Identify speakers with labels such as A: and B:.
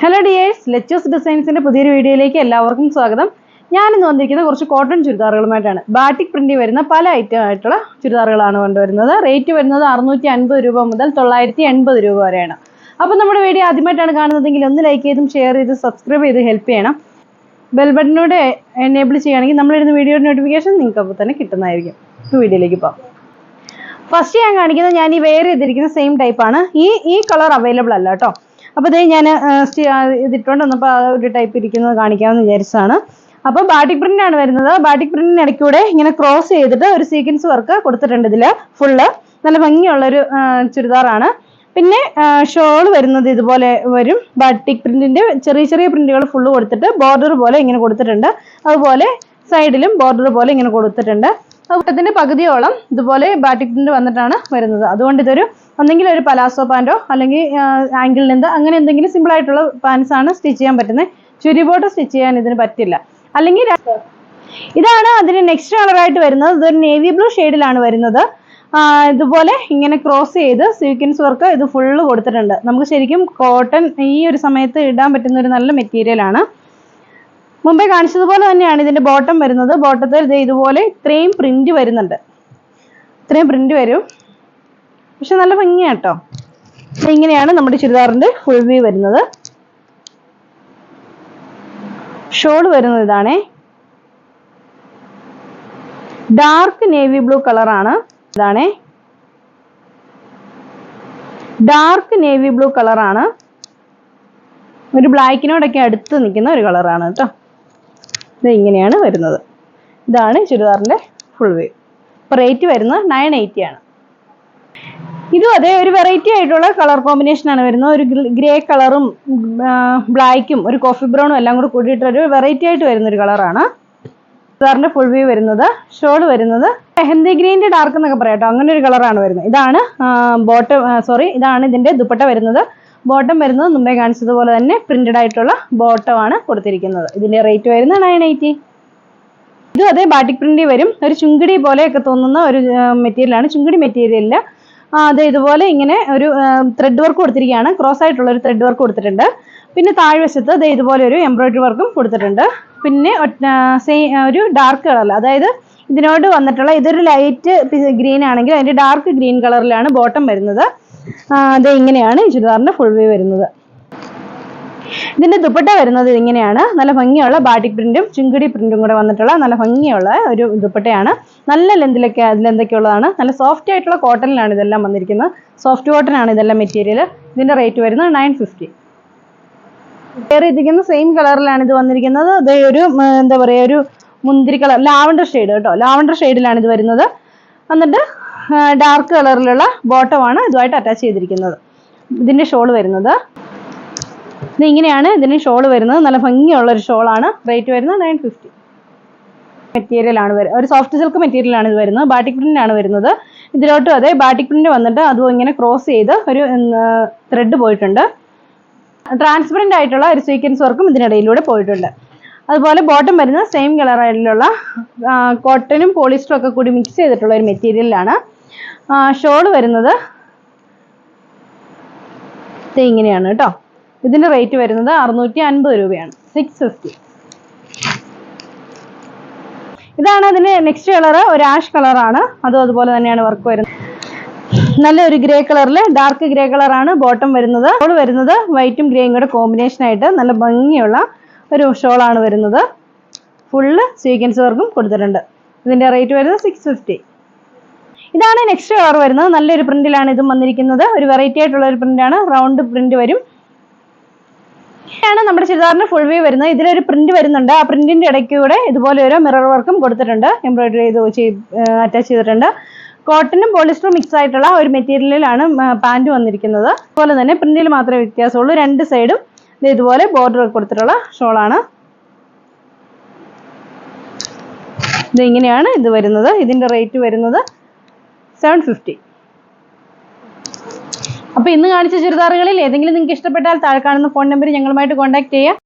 A: Hello dears ലെച്ചേഴ്സ് ഡിസൈൻസിന്റെ പുതിയൊരു വീഡിയോയിലേക്ക് എല്ലാവർക്കും സ്വാഗതം. ഞാൻ ഇന്ന് വന്നിരിക്കുന്ന കുറച്ച് കോട്ടൺ ചുരിദാറുകളുമായിട്ടാണ്. ബാറ്റിക് പ്രിന്റ് വരുന്ന പല ഐറ്റം ആയിട്ടുള്ള ചുരിദാറുകളാണ് കൊണ്ടുവരുന്നത്. റേറ്റ് വരുന്നത് അറുന്നൂറ്റി അൻപത് രൂപ മുതൽ തൊള്ളായിരത്തി എൺപത് രൂപ വരെയാണ്. അപ്പോൾ നമ്മുടെ വീഡിയോ ആദ്യമായിട്ടാണ് കാണുന്നതെങ്കിൽ ഒന്ന് ലൈക്ക് ചെയ്തും ഷെയർ ചെയ്ത് സബ്സ്ക്രൈബ് ചെയ്ത് ഹെൽപ്പ് ചെയ്യണം. ബെൽ ബട്ടനോട് എനേബിൾ ചെയ്യുകയാണെങ്കിൽ നമ്മളിരുന്ന വീഡിയോയുടെ നോട്ടിഫിക്കേഷൻ നിങ്ങൾക്ക് അപ്പോൾ തന്നെ കിട്ടുന്നതായിരിക്കും. വീഡിയോയിലേക്ക് പോകാം. ഫസ്റ്റ് ഞാൻ കാണിക്കുന്നത് ഞാൻ ഈ വെയർ ചെയ്തിരിക്കുന്ന സെയിം ടൈപ്പ് ആണ്. ഈ ഈ കളർ അവൈലബിൾ അല്ല കേട്ടോ. അപ്പോൾ ഇതേ ഞാൻ ഇതിട്ടുകൊണ്ട് വന്നപ്പോൾ ഒരു ടൈപ്പ് ഇരിക്കുന്നത് കാണിക്കാമെന്ന് വിചാരിച്ചതാണ്. അപ്പോൾ ബാട്ടിക് പ്രിന്റ് ആണ് വരുന്നത്. ബാട്ടിക് പ്രിന്റിന് ഇടയ്ക്കൂടെ ഇങ്ങനെ ക്രോസ് ചെയ്തിട്ട് ഒരു സീക്വൻസ് വർക്ക് കൊടുത്തിട്ടുണ്ട് ഇതിൽ ഫുള്ള് നല്ല ഭംഗിയുള്ളൊരു ചുരിദാറാണ്. പിന്നെ ഷോൾ വരുന്നത് ഇതുപോലെ വരും. ബാട്ടിക് പ്രിന്റിന്റെ ചെറിയ ചെറിയ പ്രിന്റുകൾ ഫുള്ള് കൊടുത്തിട്ട് ബോർഡർ പോലെ ഇങ്ങനെ കൊടുത്തിട്ടുണ്ട്. അതുപോലെ സൈഡിലും ബോർഡർ പോലെ ഇങ്ങനെ കൊടുത്തിട്ടുണ്ട്. അതിന്റെ പകുതിയോളം ഇതുപോലെ ബാറ്റിക് പ്രിന്റ് വന്നിട്ടാണ് വരുന്നത്. അതുകൊണ്ട് ഇതൊരു ഒന്നെങ്കിൽ ഒരു പലാസോ പാന്റോ അല്ലെങ്കിൽ ആംഗിൾ നിന്ന് അങ്ങനെ എന്തെങ്കിലും സിമ്പിൾ ആയിട്ടുള്ള പാൻസ് ആണ് സ്റ്റിച്ച് ചെയ്യാൻ പറ്റുന്നത് ചുരിബോട്ട് സ്റ്റിച്ച് ചെയ്യാൻ ഇതിന് പറ്റില്ല. അല്ലെങ്കിൽ ഇതാണ് അതിന് നെക്സ്റ്റ് കളറായിട്ട് വരുന്നത്. ഇതൊരു നേവി ബ്ലൂ ഷെയ്ഡിലാണ് വരുന്നത്. ഇതുപോലെ ഇങ്ങനെ ക്രോസ് ചെയ്ത് സീക്വൻസ് വർക്ക് ഇത് ഫുള്ള് കൊടുത്തിട്ടുണ്ട്. നമുക്ക് ശരിക്കും കോട്ടൺ ഈ ഒരു സമയത്ത് ഇടാൻ പറ്റുന്ന ഒരു നല്ല മെറ്റീരിയൽ ആണ്. മുമ്പേ കാണിച്ചതുപോലെ തന്നെയാണ് ഇതിന്റെ ബോട്ടം വരുന്നത്. ബോട്ടത്തിൽ ഇത് ഇതുപോലെ ഇത്രയും പ്രിന്റ് വരുന്നുണ്ട്. ഇത്രയും പ്രിന്റ് വരും. പക്ഷെ നല്ല ഭംഗിയാട്ടോ ഇങ്ങനെയാണ് നമ്മുടെ ചുരിദാറിന്റെ ഫുൾ വ്യൂ വരുന്നത്. ഷോൾ വരുന്നത് ഇതാണേ. ഡാർക്ക് നേവി ബ്ലൂ കളറാണ് ഇതാണേ. ഡാർക്ക് നേവി ബ്ലൂ കളറാണ് ഒരു ബ്ലാക്കിനോടൊക്കെ അടുത്ത് നിൽക്കുന്ന ഒരു കളറാണ് കേട്ടോ ഇത് ഇങ്ങനെയാണ് വരുന്നത്. ഇതാണ് ചുരിദാറിന്റെ ഫുൾ വ്യൂ ഇപ്പോൾ റേറ്റ് വരുന്നത് നയൻ എയ്റ്റി ആണ്. ഇതും അതേ ഒരു വെറൈറ്റി ആയിട്ടുള്ള കളർ കോമ്പിനേഷൻ ആണ് വരുന്നത്. ഒരു ഗ്രേ കളറും ബ്ലാക്കും ഒരു കോഫി ബ്രൗണും എല്ലാം കൂടെ കൂടിയിട്ട് ഒരു വെറൈറ്റി ആയിട്ട് വരുന്ന ഒരു കളറാണ് ചുരിദാറിന്റെ ഫുൾ വ്യൂ വരുന്നത്. ഷോൾ വരുന്നത്. മെഹന്തി ഗ്രീന്റെ ഡാർക്ക് എന്നൊക്കെ പറയാം കേട്ടോ. അങ്ങനെ ഒരു കളറാണ് വരുന്നത്. ഇതാണ് ബോട്ടം സോറി ഇതാണ് ഇതിന്റെ ദുപ്പട്ട വരുന്നത്. ബോട്ടം വരുന്നത് മുമ്പേ കാണിച്ചതുപോലെ തന്നെ പ്രിന്റഡ് ആയിട്ടുള്ള ബോട്ടം ആണ് കൊടുത്തിരിക്കുന്നത്. ഇതിന്റെ റേറ്റ് വരുന്നത് നയൻ എയ്റ്റി ഇതും അതേ ബാട്ടിക് പ്രിന്റിൽ വരും. ഒരു ചുങ്കിടി പോലെയൊക്കെ തോന്നുന്ന ഒരു മെറ്റീരിയലാണ് ചുങ്കിടി മെറ്റീരിയലിൽ അത് ഇതുപോലെ ഇങ്ങനെ ഒരു ത്രെഡ് വർക്ക് കൊടുത്തിരിക്കുകയാണ്. ക്രോസ് ആയിട്ടുള്ള ഒരു ത്രെഡ് വർക്ക് കൊടുത്തിട്ടുണ്ട്. പിന്നെ താഴ്വശത്ത് ദേ ഇതുപോലെ ഒരു എംബ്രോയിഡറി വർക്കും കൊടുത്തിട്ടുണ്ട്. പിന്നെ സെയിം ഒരു ഡാർക്ക് കളറിൽ അതായത് ഇതിനോട് വന്നിട്ടുള്ള ഇതൊരു ലൈറ്റ് ഗ്രീൻ ആണെങ്കിൽ അതിന്റെ ഡാർക്ക് ഗ്രീൻ കളറിലാണ് ബോട്ടം വരുന്നത്. ദേ ഇങ്ങനെയാണ് ചുരിദാറിന്റെ ഫുൾ വ്യൂ വരുന്നത്. ഇതിന്റെ ദുപ്പട്ട വരുന്നത് ഇങ്ങനെയാണ്. നല്ല ഭംഗിയുള്ള ബാട്ടിക് പ്രിന്റും ചുങ്കിടി പ്രിന്റും കൂടെ വന്നിട്ടുള്ള നല്ല ഭംഗിയുള്ള ഒരു ദുപ്പട്ടയാണ്. നല്ല ലെന്തിലൊക്കെ ലെന്തൊക്കെ ഉള്ളതാണ് നല്ല സോഫ്റ്റ് ആയിട്ടുള്ള കോട്ടണിലാണ് ഇതെല്ലാം വന്നിരിക്കുന്നത്. സോഫ്റ്റ് കോട്ടൺ ആണ് ഇതെല്ലാം മെറ്റീരിയൽ ഇതിന്റെ റേറ്റ് വരുന്നത് നയൻ ഫിഫ്റ്റി ഇരിക്കുന്ന സെയിം കളറിലാണ് ഇത് വന്നിരിക്കുന്നത്. ഇത് ഒരു എന്താ പറയുക ഒരു മുന്തിരി കളർ ലാവണ്ടർ ഷെയ്ഡ് കേട്ടോ. ലാവണ്ടർ ഷെയ്ഡിലാണ് ഇത് വരുന്നത്. എന്നിട്ട് ഡാർക്ക് കളറിലുള്ള ബോട്ടമാണ് ഇതുമായിട്ട് അറ്റാച്ച് ചെയ്തിരിക്കുന്നത്. ഇതിന്റെ ഷോൾ വരുന്നത്. ഇത് ഇങ്ങനെയാണ് ഇതിന് ഷോൾ വരുന്നത്. നല്ല ഭംഗിയുള്ള ഒരു ഷോളാണ് റേറ്റ് വരുന്നത് നയൻ ഫിഫ്റ്റി മെറ്റീരിയൽ ആണ് വരുന്നത് ഒരു സോഫ്റ്റ് സിൽക്ക് മെറ്റീരിയലാണ് ഇത് വരുന്നത്. ബാറ്റിക് പ്രിന്റ് ആണ് വരുന്നത്. ഇതിലോട്ടും അതെ ബാറ്റിക് പ്രിന്റ് വന്നിട്ട് അതും ഇങ്ങനെ ക്രോസ് ചെയ്ത് ഒരു ത്രെഡ് പോയിട്ടുണ്ട്. ട്രാൻസ്പെറന്റ് ആയിട്ടുള്ള ഒരു സീക്വൻസ് വർക്കും ഇതിനിടയിലൂടെ പോയിട്ടുണ്ട്. അതുപോലെ ബോട്ടം വരുന്ന സെയിം കളറിലുള്ള കോട്ടനും പോളിസ്റ്ററും ഒക്കെ കൂടി മിക്സ് ചെയ്തിട്ടുള്ള ഒരു മെറ്റീരിയലാണ് ഷോൾ വരുന്നത് ഇങ്ങനെയാണ് കേട്ടോ. ഇതിന്റെ റേറ്റ് വരുന്നത് അറുന്നൂറ്റി അൻപത് രൂപയാണ്. സിക്സ് ഫിഫ്റ്റി ഇതാണ് അതിന്റെ നെക്സ്റ്റ് കളർ ഒരു ആഷ് കളറാണ് അതും അതുപോലെ തന്നെയാണ് വർക്ക് വരുന്നത്. നല്ല ഒരു ഗ്രേ കളറിൽ ഡാർക്ക് ഗ്രേ കളറാണ് ബോട്ടം വരുന്നത്. ഷോൾ വരുന്നത് വൈറ്റും ഗ്രേയും കൂടെ കോമ്പിനേഷൻ ആയിട്ട് നല്ല ഭംഗിയുള്ള ഒരു ഷോളാണ് വരുന്നത്. ഫുള്ള് സീക്വൻസ് വർക്കും കൊടുത്തിട്ടുണ്ട്. ഇതിന്റെ റേറ്റ് വരുന്നത് സിക്സ് ഫിഫ്റ്റി ഇതാണ് നെക്സ്റ്റ് കളർ വരുന്നത്. നല്ലൊരു പ്രിന്റിലാണ് ഇതും വന്നിരിക്കുന്നത്. ഒരു വെറൈറ്റി ആയിട്ടുള്ള ഒരു പ്രിന്റാണ് റൗണ്ട് പ്രിന്റ് വരും. ആണ് നമ്മുടെ ചുരിദാറിന്റെ ഫുൾ വ്യൂ വരുന്നത്. ഇതിലൊരു പ്രിന്റ് വരുന്നുണ്ട്. ആ പ്രിന്റിന്റെ ഇടയ്ക്ക് കൂടെ ഇതുപോലെ ഒരു മിറർ വർക്കും കൊടുത്തിട്ടുണ്ട്. എംബ്രോയിഡറി ചെയ്ത് അറ്റാച്ച് ചെയ്തിട്ടുണ്ട്. കോട്ടനും പോളിസ്റ്ററും മിക്സ് ആയിട്ടുള്ള ഒരു മെറ്റീരിയലിലാണ് പാന്റ് വന്നിരിക്കുന്നത്. അതുപോലെ തന്നെ പ്രിന്റിൽ മാത്രമേ വ്യത്യാസമുള്ളൂ. രണ്ട് സൈഡും ഇതുപോലെ ബോർഡർ കൊടുത്തിട്ടുള്ള ഷോളാണ് ഇതിങ്ങനെയാണ് ഇത് വരുന്നത്. ഇതിന്റെ റേറ്റ് വരുന്നത്. സെവൻ ഫിഫ്റ്റി അപ്പോൾ ഇന്ന് കാണിച്ച ചുരിദാറുകളിൽ ഏതെങ്കിലും നിങ്ങൾക്ക് ഇഷ്ടപ്പെട്ടാൽ താഴെ കാണുന്ന ഫോൺ നമ്പറിൽ ഞങ്ങളുമായിട്ട് കോൺടാക്ട് ചെയ്യുക